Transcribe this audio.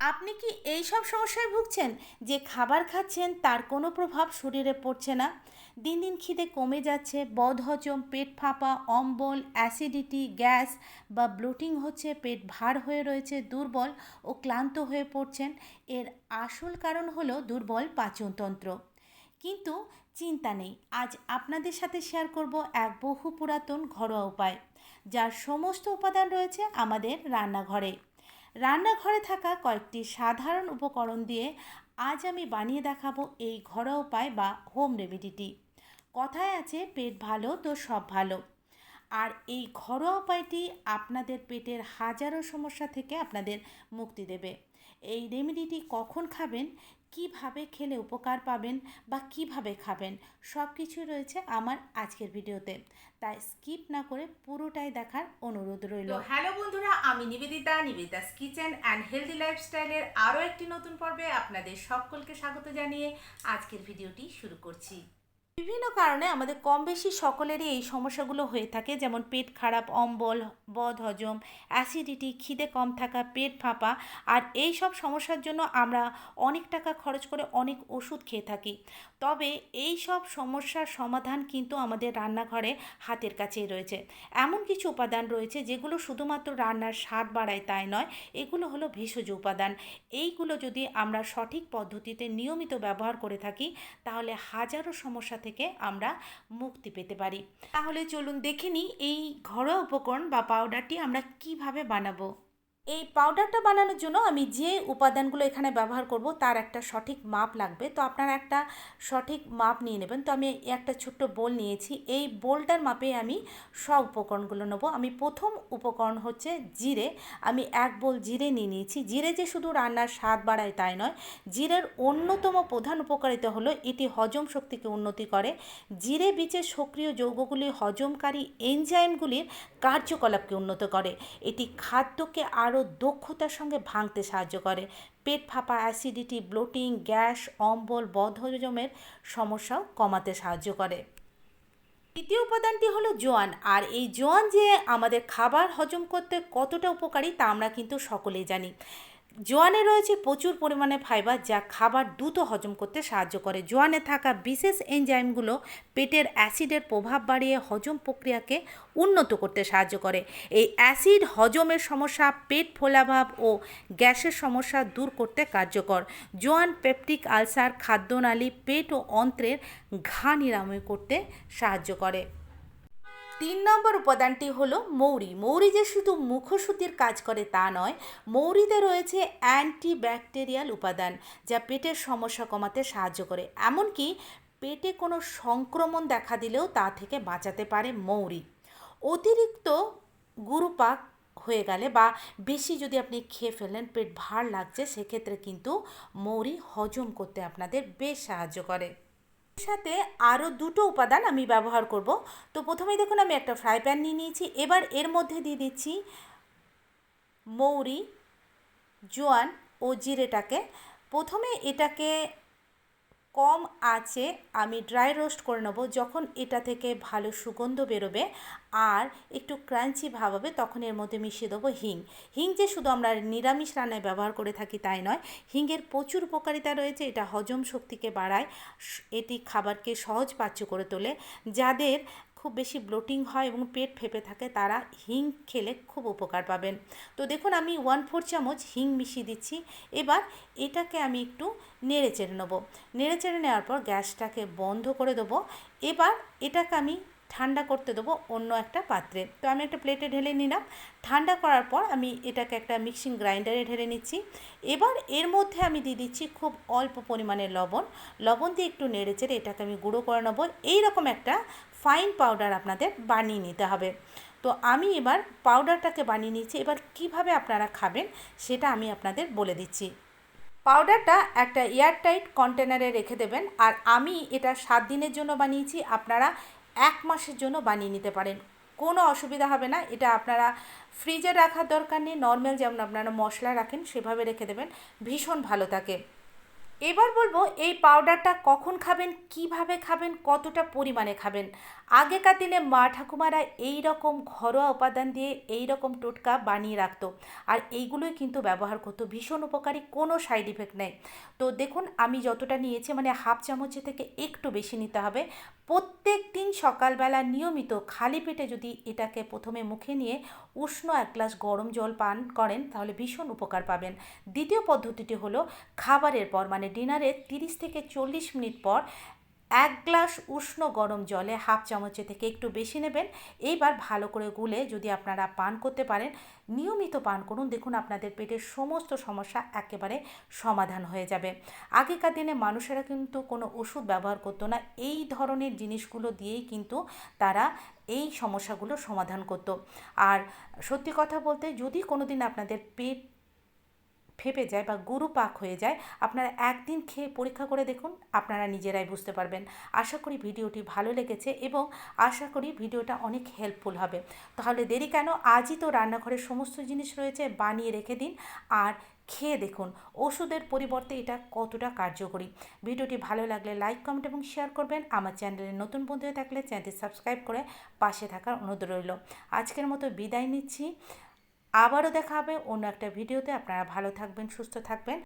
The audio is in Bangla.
আপনি কি এই সব সমস্যায় ভুগছেন যে খাবার খাচ্ছেন তার কোনো প্রভাব শরীরে পড়ছে না? দিন দিন খিদে কমে যাচ্ছে, বদহজম, পেট ফাঁপা, অম্বল, অ্যাসিডিটি, গ্যাস বা ব্লোটিং হচ্ছে, পেট ভার হয়ে রয়েছে, দুর্বল ও ক্লান্ত হয়ে পড়ছেন। এর আসল কারণ হলো দুর্বল পাচনতন্ত্র। কিন্তু চিন্তা নেই, আজ আপনাদের সাথে শেয়ার করব এক বহু পুরাতন ঘরোয়া উপায়, যার সমস্ত উপাদান রয়েছে আমাদের রান্নাঘরে। রান্নাঘরে থাকা কয়েকটি সাধারণ উপকরণ দিয়ে আজ আমি বানিয়ে দেখাবো এই ঘরোয়া উপায় বা হোম রেমেডিটি কথায় আছে, পেট ভালো তো সব ভালো। আর এই ঘরোয়া উপায়টি আপনাদের পেটের হাজারো সমস্যা থেকে আপনাদের মুক্তি দেবে। এই রেমেডিটি কখন খাবেন? কীভাবে খেলে উপকার পাবেন? বা কীভাবে খাবেন? সব কিছু রয়েছে আমার আজকের ভিডিওতে। তাই স্কিপ না করে পুরোটাই দেখার অনুরোধ রইল। হ্যালো বন্ধুরা, আমি Nivedita Nivedita's kitchen and healthy লাইফস্টাইলের আরও একটি নতুন পর্বে আপনাদের সকলকে স্বাগত জানিয়ে আজকের ভিডিওটি শুরু করছি। বিভিন্ন কারণে আমাদের কম বেশি সকলেরই এই সমস্যাগুলো হয়ে থাকে, যেমন পেট খারাপ, অম্বল বদহজম অ্যাসিডিটি খিদে কম থাকা, পেট ফাঁপা, আর এই সব সমস্যার জন্য আমরা অনেক টাকা খরচ করে অনেক ওষুধ খেয়ে থাকি। তবে এই সব সমস্যার সমাধান কিন্তু আমাদের রান্নাঘরে হাতের কাছেই রয়েছে। এমন কিছু উপাদান রয়েছে যেগুলো শুধুমাত্র রান্নার স্বাদ বাড়ায় তাই নয়, এগুলো হলো ভেষজ উপাদান। এইগুলো যদি আমরা সঠিক পদ্ধতিতে নিয়মিত ব্যবহার করে থাকি, তাহলে হাজারো সমস্যা থেকে আমরা মুক্তি পেতে পারি। তাহলে চলুন দেখে নিই এই ঘরোয়া উপকরণ বা পাউডারটি আমরা কীভাবে বানাবো। এই পাউডারটা বানানোর জন্য আমি যে উপাদানগুলো এখানে ব্যবহার করব, তার একটা সঠিক মাপ লাগবে। তো আপনারা একটা সঠিক মাপ নিয়ে নেবেন। তো আমি একটা ছোট্ট বোল নিয়েছি। এই বোলটার মাপে আমি সব উপকরণগুলো নেব। আমি প্রথম উপকরণ হচ্ছে জিরে। আমি এক বোল জিরে নিয়ে নিয়েছি। জিরে যে শুধু রান্নার স্বাদ বাড়ায় তাই নয়, জিরের অন্যতম প্রধান উপকারিতা হলো এটি হজম শক্তিকে উন্নতি করে। জিরে বীজের সক্রিয় যৌগগুলি হজমকারী এনজাইমগুলির কার্যকলাপকে উন্নত করে। এটি খাদ্যকে আরও দক্ষতার সঙ্গে ভাঙতে সাহায্য করে। পেট ফাঁপা অ্যাসিডিটি ব্লোটিং গ্যাস, অম্বল বদহজমের সমস্যাও কমাতে সাহায্য করে। তৃতীয় উপাদানটি হলো জোয়ান। আর এই জোয়ান যে আমাদের খাবার হজম করতে কতটা উপকারী তা আমরা কিন্তু সকলেই জানি। জোয়ানে রয়েছে প্রচুর পরিমাণে ফাইবার যা খাবার দ্রুত হজম করতে সাহায্য করে। জোয়ানে থাকা বিশেষ এনজাইমগুলো পেটের অ্যাসিডের প্রভাব বাড়িয়ে হজম প্রক্রিয়াকে উন্নত করতে সাহায্য করে। এই অ্যাসিড হজমের সমস্যা পেট ফোলাভাব ও গ্যাসের সমস্যা দূর করতে কার্যকর। জোয়ান পেপটিক আলসার, খাদ্যনালী, পেট ও অন্ত্রের ঘা নিরাময় করতে সাহায্য করে। তিন নম্বর উপাদানটি হলো মৌরি। মৌরি যে শুধু মুখশুদ্ধির কাজ করে তা নয়, মৌরিতে রয়েছে অ্যান্টিব্যাকটেরিয়াল উপাদান যা পেটের সমস্যা কমাতে সাহায্য করে। এমনকি পেটে কোনো সংক্রমণ দেখা দিলেও তা থেকে বাঁচাতে পারে মৌরি। অতিরিক্ত গুরুপাক হয়ে গেলে বা বেশি যদি আপনি খেয়ে ফেলেন পেট ভার লাগছে, সেক্ষেত্রে কিন্তু মৌরি হজম করতে আপনাদের বেশ সাহায্য করে। সাথে আরও দুটো উপাদান আমি ব্যবহার করব। তো প্রথমেই দেখুন, আমি একটা ফ্রাই প্যান নিয়ে নিয়েছি। এবার এর মধ্যে দিয়ে দিচ্ছি মৌরি, জোয়ান ও জিরেটাকে। প্রথমে এটাকে কম আছে, আমি ড্রাই রোস্ট করে নেব। যখন এটা থেকে ভালো সুগন্ধ বেরোবে আর একটু ক্রাঞ্চি ভাব হবে, তখন এর মধ্যে মিশিয়ে দেবো হিং। হিং যে শুধু আমরা নিরামিষ রান্নায় ব্যবহার করে থাকি তাই নয়, হিংয়ের প্রচুর উপকারিতা রয়েছে, এটা হজম শক্তিকে বাড়ায় এটি খাবারকে সহজ পাচ্য করে তোলে। যাদের খুব বেশি ব্লোটিং হয় এবং পেট ফেপে থাকে, তারা হিং খেলে খুব উপকার পাবেন। তো দেখুন, আমি ওয়ান ফোর চামচ হিং মিশিয়ে দিচ্ছি। এবার এটাকে আমি একটু নেড়ে চেড়ে নেব। নেড়ে চেড়ে নেওয়ার পর গ্যাসটাকে বন্ধ করে দেবো। এবার এটাকে আমি ঠান্ডা করতে দেবো অন্য একটা পাত্রে। তো আমি একটা প্লেটে ঢেলে নিলাম। ঠান্ডা করার পর আমি এটাকে একটা মিক্সিং গ্রাইন্ডারে ঢেলে নিচ্ছি। এবার এর মধ্যে আমি দিয়ে দিচ্ছি খুব অল্প পরিমাণে লবণ। লবণ দিয়ে একটু নেড়ে চেড়ে এটাকে আমি গুঁড়ো করে নেব। এইরকম একটা ফাইন পাউডার আপনাদের বানিয়ে নিতে হবে। তো আমি এবার পাউডারটাকে বানিয়ে নিচ্ছি। এবার কীভাবে আপনারা খাবেন সেটা আমি আপনাদের বলে দিচ্ছি। পাউডারটা একটা এয়ারটাইট কন্টেনারে রেখে দেবেন। আর আমি এটা সাত দিনের জন্য বানিয়েছি। আপনারা এক মাসের জন্য বানিয়ে নিতে পারেন। কোনো অসুবিধা হবে না। এটা আপনারা ফ্রিজে রাখার দরকার নেই। নর্মাল যেমন আপনারা মশলা রাখেন, সেভাবে রেখে দেবেন। ভীষণ ভালো থাকে। এবার বলব, এই পাউডারটা কখন খাবেন, কীভাবে খাবেন, কতটা পরিমাণে খাবেন? আগেকার দিনে মা ঠাকুমারা এই রকম ঘরোয়া উপাদান দিয়ে এই রকম টোটকা বানিয়ে রাখতো। আর এইগুলোই কিন্তু ব্যবহার করতো, ভীষণ উপকারী, কোনো সাইড ইফেক্ট নেই। তো দেখুন, আমি যতটা নিয়েছি মানে হাফ চামচের থেকে একটু বেশি নিতে হবে। প্রত্যেক দিন সকালবেলা নিয়মিত খালি পেটে যদি এটাকে প্রথমে মুখে নিয়ে উষ্ণ এক গ্লাস গরম জল পান করেন, তাহলে ভীষণ উপকার পাবেন। দ্বিতীয় পদ্ধতিটি হলো, খাবারের পর মানে ডিনারের তিরিশ থেকে চল্লিশ মিনিট পর এক গ্লাস উষ্ণ গরম জলে হাফ চামচের থেকে একটু বেশি নেবেন। এইবার ভালো করে গুলে যদি আপনারা পান করতে পারেন, নিয়মিত পান করুন। দেখুন আপনাদের পেটের সমস্ত সমস্যা একেবারে সমাধান হয়ে যাবে। আগেকার দিনে মানুষেরা কিন্তু কোনো ওষুধ ব্যবহার করতো না। এই ধরনের জিনিসগুলো দিয়েই কিন্তু তারা এই সমস্যাগুলো সমাধান করতো। আর সত্যি কথা বলতে যদি কোনো দিন আপনাদের পেট ফেপে যায় বা গুরু পাক হয়ে যায়, আপনারা একদিন খেয়ে পরীক্ষা করে দেখুন, আপনারা নিজেরাই বুঝতে পারবেন। আশা করি ভিডিওটি ভালো লেগেছে এবং আশা করি ভিডিওটা অনেক হেল্পফুল হবে। তাহলে দেরি কেন? আজই তো রান্নাঘরের সমস্ত জিনিস রয়েছে, বানিয়ে রেখে দিন আর খেয়ে দেখুন, ওষুধের পরিবর্তে এটা কতটা কার্যকরী। ভিডিওটি ভালো লাগলে লাইক কমেন্ট এবং শেয়ার করবেন। আমার চ্যানেলে নতুন বন্ধু হয়ে থাকলে চ্যানেলটি সাবস্ক্রাইব করে পাশে থাকার অনুরোধ রইল। আজকের মতো বিদায় নিচ্ছি। আবারও দেখা হবে অন্য একটা ভিডিওতে। আপনারা ভালো থাকবেন সুস্থ থাকবেন।